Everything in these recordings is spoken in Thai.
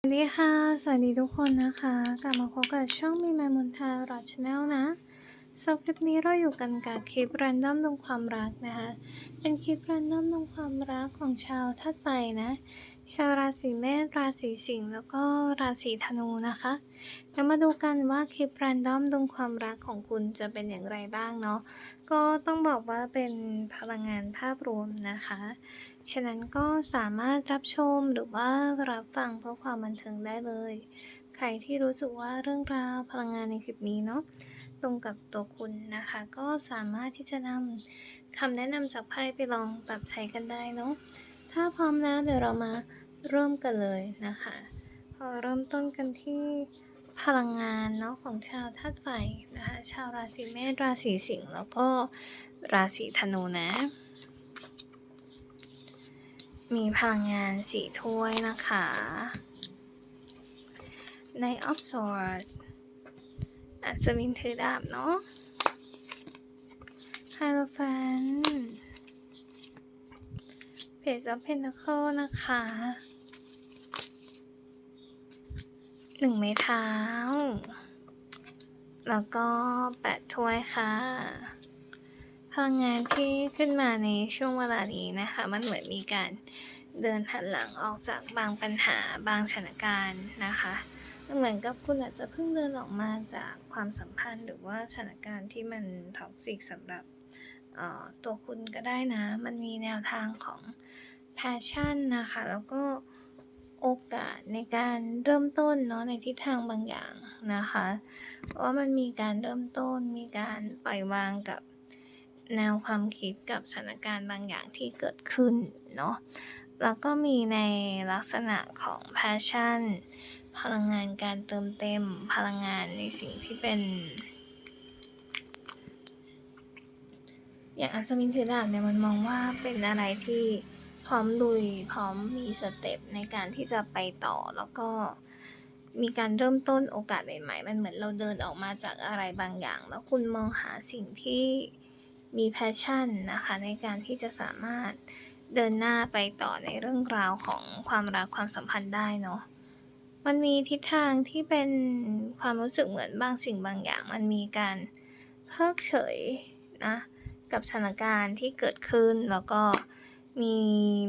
สวัสดีค่ะ สวัสดีทุกคนนะคะ กลับมาพบกับช่องมีแมมุนทาราชาแนลนะสำหรับคลิปนี้เราอยู่กันกับคลิปแรนดอมดวงความรักนะคะ เป็นคลิปแรนดอมดวงความรักของชาวทัดไปนะ ชาวราศีเมษ ราศีสิงห์ แล้วก็ราศีธนูนะคะเดี๋ยวมาดูกันว่าคลิปแรนดอมดวงความรักของคุณจะเป็นอย่างไรบ้างเนาะ ก็ต้องบอกว่าเป็นพลังงานภาพรวมนะคะ ฉะนั้นก็สามารถรับชมหรือว่ารับฟังเพื่อความบันเทิงได้เลย ใครที่รู้สึกว่าเรื่องราวพลังงานในคลิปนี้เนาะตรงกับตัวคุณนะคะ ก็สามารถที่จะนำคำแนะนำจากไพ่ไปลองปรับใช้กันได้เนาะถ้าพร้อมแล้วเดี๋ยวเรามาเริ่มกันเลยนะคะพอเริ่มต้นกันที่พลังงานเนาะของชาวธาตุไฟนะคะ ชาวราศีเมษราศีสิงห์แล้วก็ราศีธนูนะ มีพลังงานสีถ้วยนะคะ ในออฟสวอร์ดอัศวินถือดาบเนาะไฮโลแฟนเพจออฟเพนทาเคิลนะคะหนึ่งไม้เท้า แล้วก็แปดถ้วยค่ะ ลังงานที่ขึ้นมาในช่วงเวลานี้นะคะ มันเหมือนมีการเดินหันหลังออกจากบางปัญหาบางสถานการณ์นะคะเหมือนกับคุณอาจจะเพิ่งเดินออกมาจากความสัมพันธ์ หรือว่าสถานการณ์ที่มันท็อกซิกสำหรับตัวคุณก็ได้นะ มันมีแนวทางของ passion นะคะ แล้วก็โอกาสในการเริ่มต้นเนาะในทิศทางบางอย่างนะคะ ว่ามันมีการเริ่มต้น มีการปล่อยวางกับ แนวความคิดกับสถานการณ์บางอย่างที่เกิดขึ้นเนาะแล้วก็มีในลักษณะของ passion พลังงานการเติมเต็มพลังงานในสิ่งที่เป็น อย่างอัศวินถือดาบเนี่ยมันมองว่าเป็นอะไรที่พร้อมลุยพร้อมมีสเต็ปในการที่จะไปต่อแล้วก็มีการเริ่มต้นโอกาสใหม่ๆ มันเหมือนเราเดินออกมาจากอะไรบางอย่าง แล้วคุณมองหาสิ่งที่ มีแพชชั่นนะคะในการที่จะสามารถเดินหน้าไปต่อในเรื่องราวของความรักความสัมพันธ์ได้เนาะมันมีทิศทางที่เป็นความรู้สึกเหมือนบางสิ่งบางอย่าง มันมีการเพิกเฉยนะกับสถานการณ์ที่เกิดขึ้นแล้วก็มี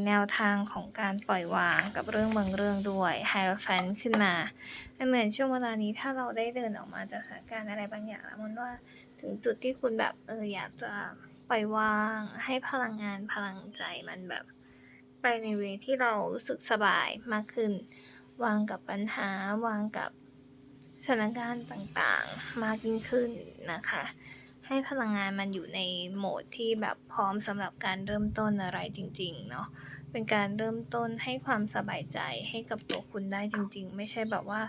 แนวทางของการปล่อยวางกับเรื่องบางเรื่องด้วยไฮโรแฟนขึ้นมาเหมือนช่วงเวลานี้ถ้าเราได้เดินออกมาจากสถานการณ์อะไรบางอย่างแล้วมันว่า ถึงจุดที่คุณแบบเอออยากจะปล่อยวางให้พลังงานพลังใจมันแบบ ไปในเวที่เรารู้สึกสบายมากขึ้น วางกับปัญหาวางกับสถานการณ์ต่างๆ มากยิ่งขึ้นนะคะ ให้พลังงานมันอยู่ในโหมดที่แบบพร้อมสำหรับการเริ่มต้นอะไรจริง ๆ เนาะเป็นการเริ่มต้นให้ความสบายใจให้กับตัวคุณได้จริง ๆ ไม่ใช่แบบว่า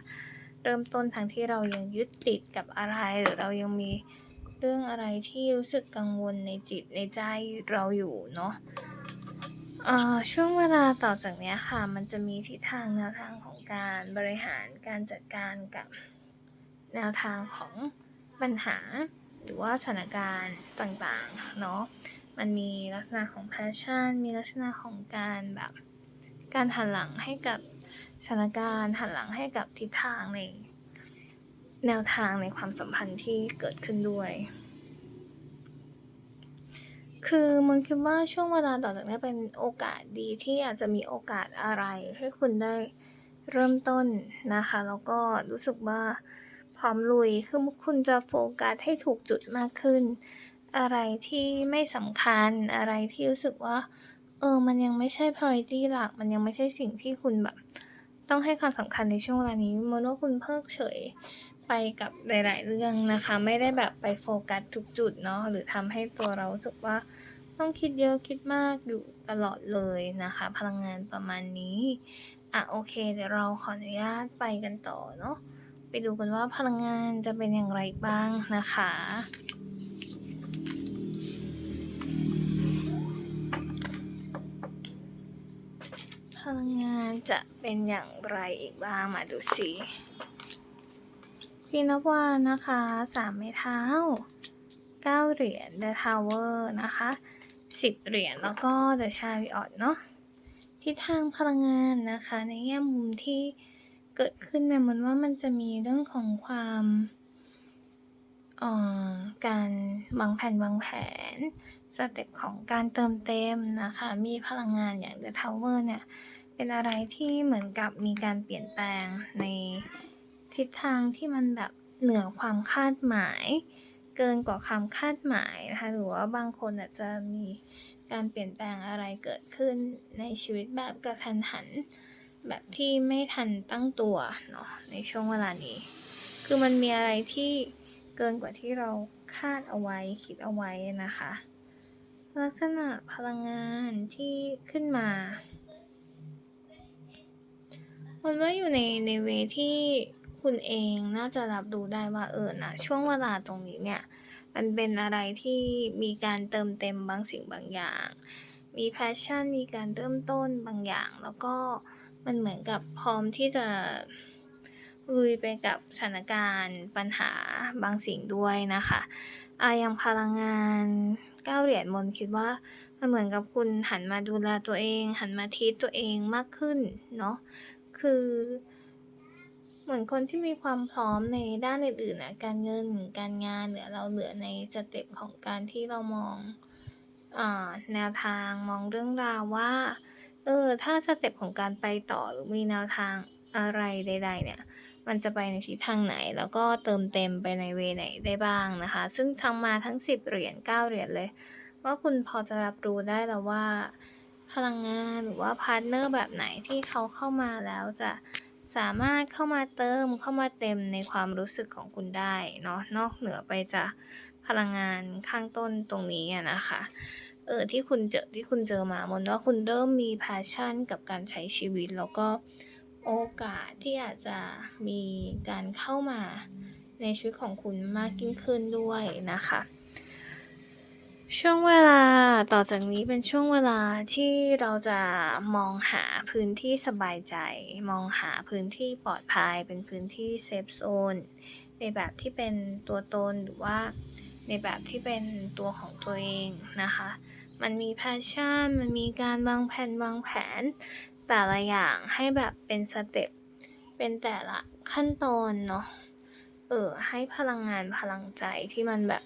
เริ่มต้นทั้งที่เรายังยึดติดกับอะไรหรือเรายังมี เรื่องอะไรที่รู้สึกกังวลในจิตในใจเราอยู่เนาะอ่อช่วงเวลาต่อจากนี้ค่ะ มันจะมีทิศทางแนวทางของการบริหารการจัดการกับแนวทางของปัญหา หรือว่าสถานการณ์ต่างๆเนาะมันมีลักษณะของ passion มีลักษณะของการแบบการหันหลังให้กับสถานการณ์หันหลังให้กับทิศทางใน แนวทางในความสัมพันธ์ที่เกิดขึ้นด้วย คือมันคิดว่าช่วงเวลาต่อจากนี้เป็นโอกาสดีที่อาจจะมีโอกาสอะไร ให้คุณได้เริ่มต้นนะคะ แล้วก็รู้สึกว่าพร้อมลุย คือคุณจะโฟกัสให้ถูกจุดมากขึ้น อะไรที่ไม่สำคัญ อะไรที่รู้สึกว่า เออ มันยังไม่ใช่ priority หลัก มันยังไม่ใช่สิ่งที่คุณแบบ ต้องให้ความสำคัญในช่วงเวลานี้มองว่าคุณเพิกเฉย ไปกับหลาย ๆ เรื่องนะคะ ไม่ได้แบบไปโฟกัสทุกจุดเนาะหรือทำให้ตัวเราสึกว่าต้องคิดเยอะคิดมากอยู่ตลอดเลยนะคะ พลังงานประมาณนี้ อะโอเค เดี๋ยวเราขออนุญาตไปกันต่อเนาะไปดูกันว่าพลังงานจะเป็นอย่างไรบ้างนะคะพลังงานจะเป็นอย่างไรอีกบ้างมาดูสิ ควีนอฟวานนะคะสามไม้เท้าเก้าเหรียญ The Tower นะคะสิบเหรียญ แล้วก็ The Chariot เนาะทิศทางพลังงานนะคะ ในแง่มุมที่เกิดขึ้นเนี่ยมันว่ามันจะมีเรื่องของความออการวางแผนวางแผน สเต็ปของการเติมเต็มนะคะ มีพลังงานอย่าง The Tower เนี่ย เป็นอะไรที่เหมือนกับมีการเปลี่ยนแปลงใน ทิศทางที่มันแบบเหนือความคาดหมาย เกินกว่าความคาดหมายนะคะหรือว่าบางคนอาจจะมีการเปลี่ยนแปลงอะไรเกิดขึ้นในชีวิตแบบกระทันหัน แบบที่ไม่ทันตั้งตัวเนาะในช่วงเวลานี้ คือมันมีอะไรที่เกินกว่าที่เราคาดเอาไว้คิดเอาไว้นะคะ ลักษณะพลังงานที่ขึ้นมามันว่าอยู่ในในเวที่ คุณเองน่าจะรับรู้ได้ว่าเออนะช่วงเวลาตรงนี้เนี่ย มันเป็นอะไรที่มีการเติมเต็มบางสิ่งบางอย่าง มีแพชชั่น มีการเริ่มต้นบางอย่าง แล้วก็มันเหมือนกับพร้อมที่จะลุยไปกับสถานการณ์ปัญหาบางสิ่งด้วยนะคะอาย่างพลังงานเก้าเหรียญมนคิดว่ามันเหมือนกับคุณหันมาดูแลตัวเอง หันมาทีตัวเองมากขึ้นเนาะคือ เหมือนคนที่มีความพร้อมในด้านอื่นๆนะการเงินการงานเหลือเราเหลือในสเต็ปของการที่เรามองอแนวทางมองเรื่องราวว่าเออถ้าสเต็ปของการไปต่อหรือมีแนวทางอะไรใด ๆ เนี่ย มันจะไปในทิศทางไหน แล้วก็เติมเต็มไปในเวไหนได้บ้างนะคะ ซึ่งทำมาทั้ง 10 เหรียญ9เหรียญเลยว่าคุณพอจะรับรู้ได้แล้วว่า พลังงานหรือว่าพาร์ตเนอร์แบบไหนที่เขาเข้ามาแล้วจะ สามารถเข้ามาเติมเข้ามาเต็มในความรู้สึกของคุณได้เนาะนอกเหนือไปจากพลังงานข้างต้นตรงนี้นะคะเออที่คุณเจอที่คุณเจอมามนว่าคุณเริ่มมี passion กับการใช้ชีวิต แล้วก็โอกาสที่อาจจะมีการเข้ามาในชีวิตของคุณมากยิ่งขึ้นด้วยนะคะ ช่วงเวลาต่อจากนี้เป็นช่วงเวลาที่เราจะมองหาพื้นที่สบายใจ มองหาพื้นที่ปลอดภัย เป็นพื้นที่เซฟโซนในแบบที่เป็นตัวตนหรือว่าในแบบที่เป็นตัวของตัวเองนะคะ มันมี passion มันมีการวางแผนวางแผน แต่ละอย่างให้แบบเป็นสเต็ป เป็นแต่ละขั้นตอนเนาะ เออให้พลังงานพลังใจที่มันแบบ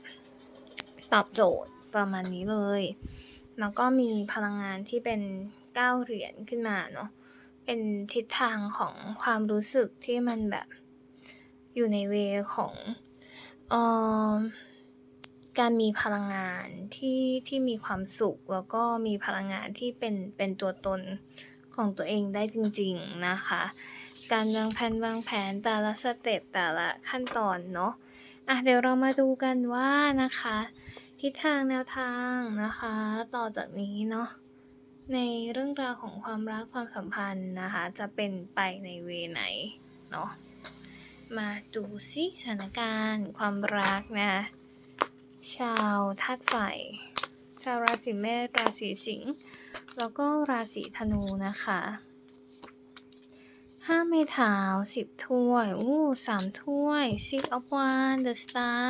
ตอบโจทย์ ประมาณนี้เลย แล้วก็มีพลังงานที่เป็น9เหรียญขึ้นมาเนาะ เป็นทิศทางของความรู้สึกที่มันแบบอยู่ในเวของออการมีพลังงานที่ที่มีความสุข แล้วก็มีพลังงานที่เป็นเป็นตัวตนของตัวเองได้จริง ๆนะคะ การวางแผนวางแผนแต่ละสเต็ปแต่ละขั้นตอนเนาะอะเดี๋ยวเรามาดูกันว่านะคะ ทิศทางแนวทางนะคะ ต่อจากนี้เนาะในเรื่องราวของความรักความสัมพันธ์นะคะ จะเป็นไปในเวไหนเนาะมาดูซิสถานการณ์ ความรักนะชาวธาตุไฟชาวราศีเมษราศีสิงห์แล้วก็ราศีธนูนะคะ5ไม้เท้า10ถ้วยโอ้3ถ้วย Six of Wands The Star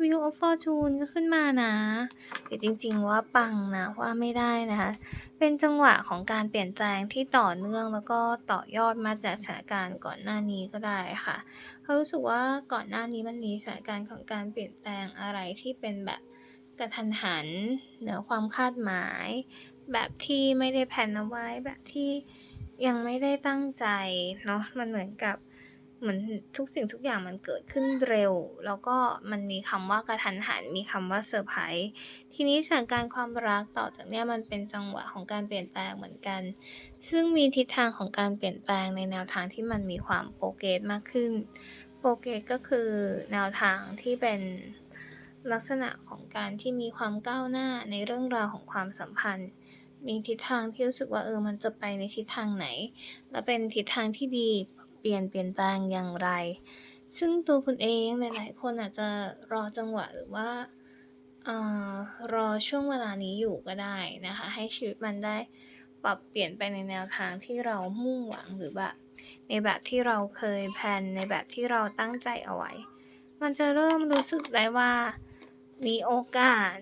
Wheel of Fortune ก็ขึ้นมานะแต่จริงๆว่าปังนะว่าไม่ได้นะคะ เป็นจังหวะของการเปลี่ยนแปลงที่ต่อเนื่องแล้วก็ต่อยอดมาจากสถานการณ์ก่อนหน้านี้ก็ได้ค่ะเพราะรู้สึกว่าก่อนหน้านี้มันมีสถานการณ์ของการเปลี่ยนแปลงอะไรที่เป็นแบบกระทันหันเหนือความคาดหมาย แบบที่ไม่ได้แพลนเอาไว้แบบที่ยังไม่ได้ตั้งใจเนาะมันเหมือนกับ เหมือนทุกสิ่งทุกอย่างมันเกิดขึ้นเร็ว แล้วก็มันมีคำว่ากระทันหัน มีคำว่าเซอร์ไพรส์ทีนี้สถานการณ์ความรักต่อจากเนี้ยมันเป็นจังหวะของการเปลี่ยนแปลงเหมือนกัน ซึ่งมีทิศทางของการเปลี่ยนแปลงในแนวทางที่มันมีความโปรเกรสมากขึ้น โปรเกรสก็คือแนวทางที่เป็นลักษณะของการที่มีความก้าวหน้าในเรื่องราวของความสัมพันธ์ มีทิศทางที่รู้สึกว่าเออมันจะไปในทิศทางไหน และเป็นทิศทางที่ดีเลี่ยนเปลี่ยนแปลงอย่างไร ซึ่งตัวคุณเองหลาย ๆ คนอาจจะรอจังหวะหรือว่าอรอช่วงเวลานี้อยู่ก็ได้นะคะ ให้ชีวิตมันได้ปรับเปลี่ยนไปในแนวทางที่เรามุ่งหวังหรือแบบในแบบที่เราเคยแพลนในแบบที่เราตั้งใจเอาไว้ มันจะเริ่มรู้สึกได้ว่ามีโอกาส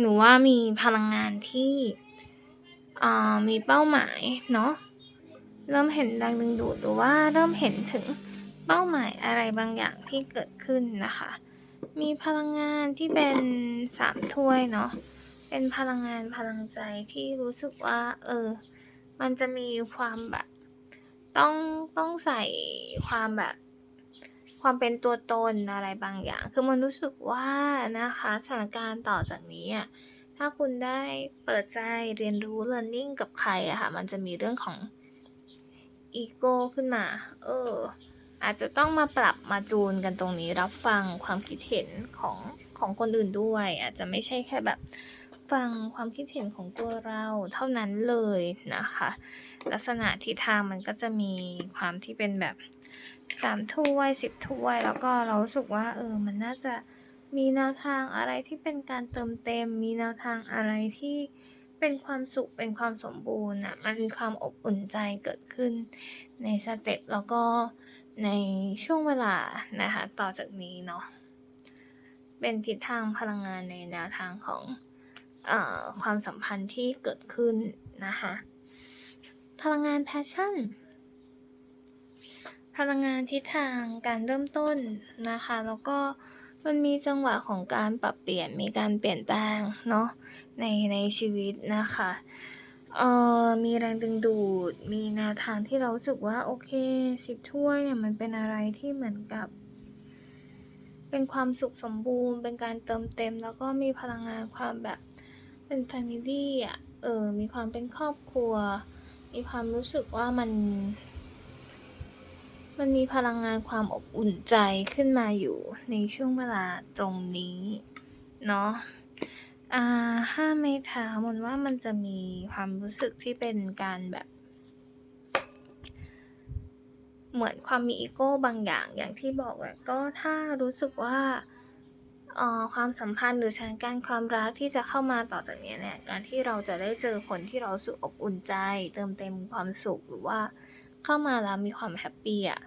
หรือว่ามีพลังงานที่มีเป้าหมายเนาะ เริ่มเห็นแรงดึงดูดหรือว่าเริ่มเห็นถึงเป้าหมายอะไรบางอย่างที่เกิดขึ้นนะคะ มีพลังงานที่เป็นสามถ้วยเนาะ เป็นพลังงานพลังใจที่รู้สึกว่า เออ มันจะมีความแบบ ต้องต้องใส่ความแบบ ความเป็นตัวตนอะไรบางอย่าง คือมันรู้สึกว่านะคะสถานการณ์ต่อจากนี้อะถ้าคุณได้เปิดใจเรียนรู้ learning กับใครอะค่ะ มันจะมีเรื่องของ อีโก้ขึ้นมา เออ อาจจะต้องมาปรับมาจูนกันตรงนี้รับฟังความคิดเห็นของของคนอื่นด้วย อาจจะไม่ใช่แค่แบบฟังความคิดเห็นของตัวเราเท่านั้นเลยนะคะ ลักษณะทิศทางมันก็จะมีความที่เป็นแบบสามถ้วยสิบถ้วย แล้วก็เรารู้สึกว่า เออ มันน่าจะมีแนวทางอะไรที่เป็นการเติมเต็ม มีแนวทางอะไรที่ เป็นความสุขเป็นความสมบูรณ์อะมันมีความอบอุ่นใจเกิดขึ้น ในสเต็ปแล้วก็ในช่วงเวลานะคะต่อจากนี้เนาะเป็นทิศทางพลังงานในแนวทางของอความสัมพันธ์ที่เกิดขึ้นนะคะพลังงาน passion พลังงานทิศทางการเริ่มต้นนะคะ แล้วก็มันมีจังหวะของการปรับเปลี่ยนมีการเปลี่ยนแปลงเนาะ ในในชีวิตนะคะเอ่อมีแรงดึงดูด มีแนวทางที่เรารู้สึกว่าโอเคสิบถ้วยเนี่ยมันเป็นอะไรที่เหมือนกับ เป็นความสุขสมบูรณ์ เป็นการเติมเต็ม แล้วก็มีพลังงานความแบบเป็นแฟมิลี่อะ เออ มีความเป็นครอบครัว มีความรู้สึกว่ามัน มันมีพลังงานความอบอุ่นใจขึ้นมาอยู่ในช่วงเวลาตรงนี้ เนาะ อ่าห้าไม้เท้ามนว่ามันจะมีความรู้สึกที่เป็นการแบบ เหมือนความมีอีโก้บางอย่างอย่างที่บอกแหละก็ถ้ารู้สึกว่าออความสัมพันธ์หรือสถานการณ์ความรักที่จะเข้ามาต่อจากนี้เนี่ยการที่เราจะได้เจอคนที่เราสึกอบอุ่นใจ เติมเต็มความสุขหรือว่าเข้ามาแล้วมีความแฮปปีอะ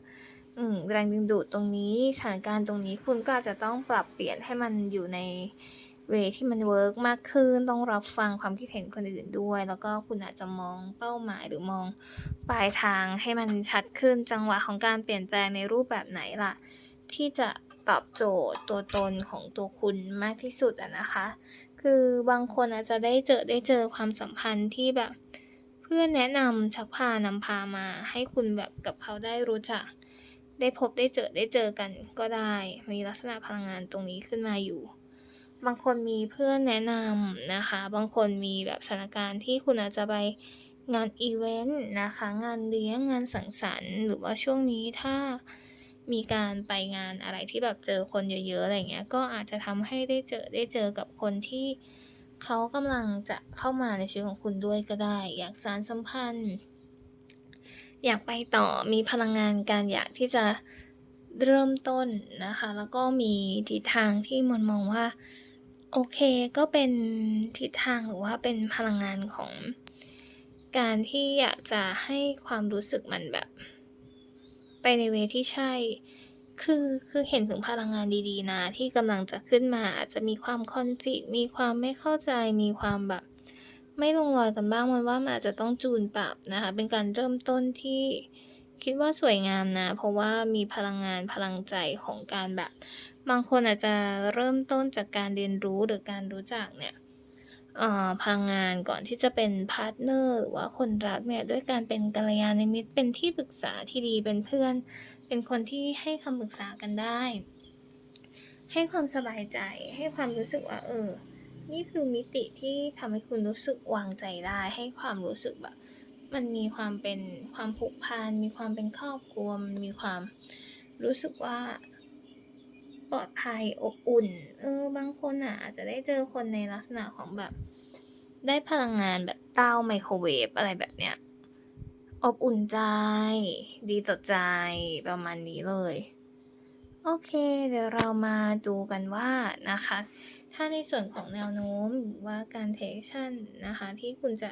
อืมแรงดึงดูดตรงนี้สถานการณ์ตรงนี้คุณก็จะต้องปรับเปลี่ยนให้มันอยู่ใน เวย์ที่มันเวิร์กมากขึ้น ต้องรับฟังความคิดเห็นคนอื่นด้วย แล้วก็คุณอาจจะมองเป้าหมายหรือมองปลายทางให้มันชัดขึ้นจังหวะของการเปลี่ยนแปลงในรูปแบบไหนล่ะ ที่จะตอบโจทย์ตัวตนของตัวคุณมากที่สุดอะนะคะ คือบางคนอาจจะได้เจอได้เจอความสัมพันธ์ที่แบบ เพื่อนแนะนำชักพานำพามา ให้คุณแบบกับเขาได้รู้จัก ได้พบได้เจอได้เจอกันก็ได้ มีลักษณะพลังงานตรงนี้ขึ้นมาอยู่ บางคนมีเพื่อนแนะนำนะคะ บางคนมีแบบสถานการณ์ที่คุณอาจจะไปงานอิเวนต์นะคะ งานเลี้ยงงานสังสรรค์ หรือว่าช่วงนี้ถ้ามีการไปงานอะไรที่แบบเจอคนเยอะๆอะไรเงี้ย ก็อาจจะทำให้ได้เจอได้เจอกับคนที่เขากำลังจะเข้ามาในชีวิตของคุณด้วยก็ได้ อยากสานสัมพันธ์ อยากไปต่อมีพลังงานการอยากที่จะเริ่มต้นนะคะ แล้วก็มีทิศทางที่มนมองว่า โอเคก็เป็นทิศทางหรือว่าเป็นพลังงานของการที่อยากจะให้ความรู้สึกมันแบบ ไปในเวที่ใช่ คือคือเห็นถึงพลังงานดีๆ นะ ที่กำลังจะขึ้นมาอาจจะมีความ conflict มีความไม่เข้าใจมีความแบบ ไม่ลงรอยกันบ้างมนว่ามันอาจจะต้องจูนปรับนะคะ เป็นการเริ่มต้นที่ คิดว่าสวยงามนะ เพราะว่ามีพลังงานพลังใจของการแบบ บางคนอาจจะเริ่มต้นจากการเรียนรู้หรือการรู้จักเนี่ยพลังงานก่อนที่จะเป็นพาร์ตเนอร์หรือว่าคนรักเนี่ยด้วยการเป็นกัลยาณมิตรเป็นที่ปรึกษาที่ดีเป็นเพื่อน เป็นคนที่ให้คำปรึกษากันได้ ให้ความสบายใจให้ความรู้สึกว่าเออ นี่คือมิติที่ทำให้คุณรู้สึกวางใจได้ ให้ความรู้สึกแบบ มันมีความเป็นความผูกพันมีความเป็นครอบครัวมันมีความรู้สึกว่าปลอดภัยอบอุ่น เออบางคนน่ะ อาจจะได้เจอคนในลักษณะของแบบ ได้พลังงานแบบเต้าไมโครเวฟอะไรแบบเนี้ยอบอุ่นใจ ดีต่อใจประมาณนี้เลย โอเค เดี๋ยวเรามาดูกันว่านะคะ ถ้าในส่วนของแนวโน้มหรือว่าการเทกชั่นนะคะ ที่คุณจะ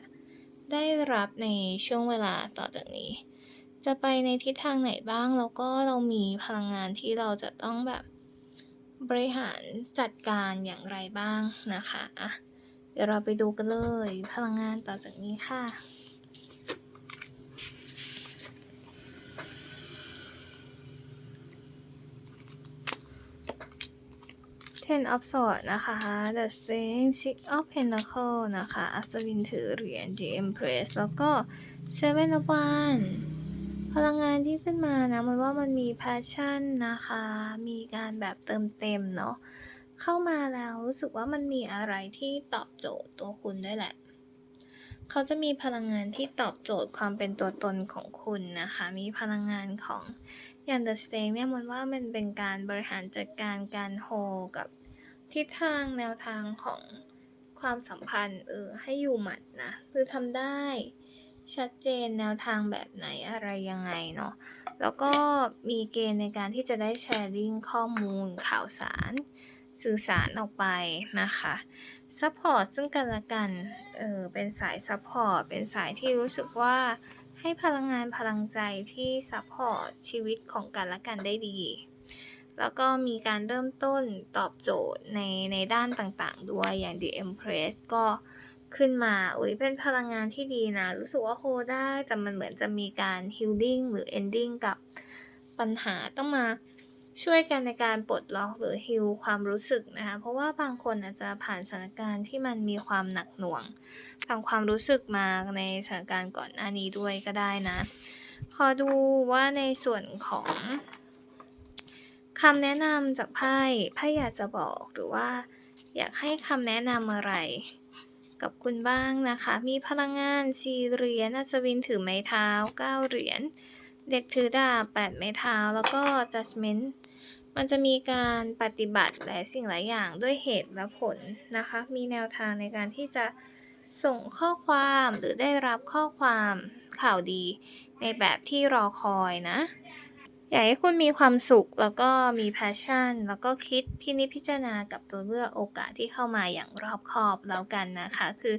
ได้รับในช่วงเวลาต่อจากนี้ จะไปในทิศทางไหนบ้าง แล้วก็เรามีพลังงานที่เราจะต้องแบบบริหารจัดการอย่างไรบ้างนะคะอะเดี๋ยวเราไปดูกันเลย พลังงานต่อจากนี้ค่ะ Ten of Swords นะคะ The Strength Six of Pentacles นะคะ อัศวินถือเหรียญ The Empress แล้วก็ Seven of Wands พลังงานที่ขึ้นมานะมันว่ามันมี passion นะคะ มีการแบบเติมเต็มเนาะ เข้ามาแล้วรู้สึกว่ามันมีอะไรที่ตอบโจทย์ตัวคุณด้วยแหละ เขาจะมีพลังงานที่ตอบโจทย์ความเป็นตัวตนของคุณนะคะ มีพลังงานของยันเดอร์สเตงเนี่ยมันว่ามันเป็นการบริหารจัดการการโฮกับ ทิศทางแนวทางของความสัมพันธ์เออให้อยู่หมัดนะ คือทำได้ชัดเจนแนวทางแบบไหนอะไรยังไงเนาะแล้วก็มีเกณฑ์ในการที่จะได้แชร์ลิงก์ข้อมูลข่าวสาร สื่อสารออกไปนะคะซัพพอร์ตซึ่งกันและกันเออเป็นสายซัพพอร์ตเป็นสายที่รู้สึกว่าให้พลังงานพลังใจที่ซัพพอร์ตชีวิตของกันและกันได้ดี แล้วก็มีการเริ่มต้นตอบโจทย์ในในด้านต่างๆ ด้วยอย่าง The Empress ก็ขึ้นมาอุ้ยเป็นพลังงานที่ดีนะ รู้สึกว่าโฮได้แต่มันเหมือนจะมีการ healing หรือ ending กับปัญหาต้องมาช่วยกันในการปลดล็อกหรือฮิลความรู้สึกนะคะ เพราะว่าบางคนอาจจะผ่านสถานการณ์ที่มันมีความหนักหน่วงทางความรู้สึกมาในสถานการณ์ก่อนหน้านี้ด้วยก็ได้นะ ขอดูว่าในส่วนของ คำแนะนำจากไพ่ไพ่อยากจะบอกหรือว่า อยากให้คำแนะนำอะไร กับคุณบ้างนะคะ มีพลังงานสี่เหรียญอัศวินถือไม้เท้าเก้าเหรียญเด็กถือดาบแปดไม้เท้าแล้วก็ judgment มันจะมีการปฏิบัติหลายสิ่งหลายอย่างด้วยเหตุและผลนะคะ มีแนวทางในการที่จะส่งข้อความหรือได้รับข้อความข่าวดีในแบบที่รอคอยนะ อยากให้คุณมีความสุขแล้วก็มีแพชชั่น แล้วก็คิดพินิจพิจารณากับตัวเลือกโอกาสที่เข้ามาอย่างรอบคอบแล้วกันนะคะ คือ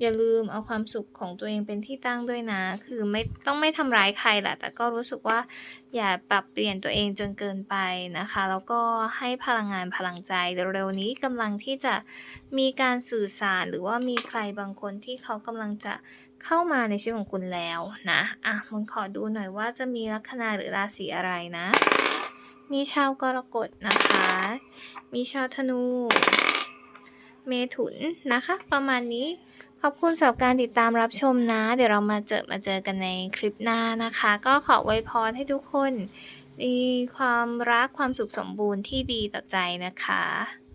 อย่าลืมเอาความสุขของตัวเองเป็นที่ตั้งด้วยนะ คือไม่ต้องไม่ทำร้ายใครแหละแต่ก็รู้สึกว่า อย่าปรับเปลี่ยนตัวเองจนเกินไปนะคะ แล้วก็ให้พลังงานพลังใจเร็วๆนี้กำลังที่จะมีการสื่อสารหรือว่ามีใครบางคนที่เขากำลังจะเข้ามาในชีวิตของคุณแล้วนะอะมึงขอดูหน่อยว่าจะมีลัคนาหรือราศีอะไรนะ มีชาวกรกฎนะคะ มีชาวธนู เมถุนนะคะ ประมาณนี้ ขอบคุณสำหรับการติดตามรับชมนะ เดี๋ยวเรามาเจอมาเจอกันในคลิปหน้านะคะ ก็ขอไวยพรให้ทุกคนมีความรักความสุขสมบูรณ์ที่ดีต่อใจนะคะ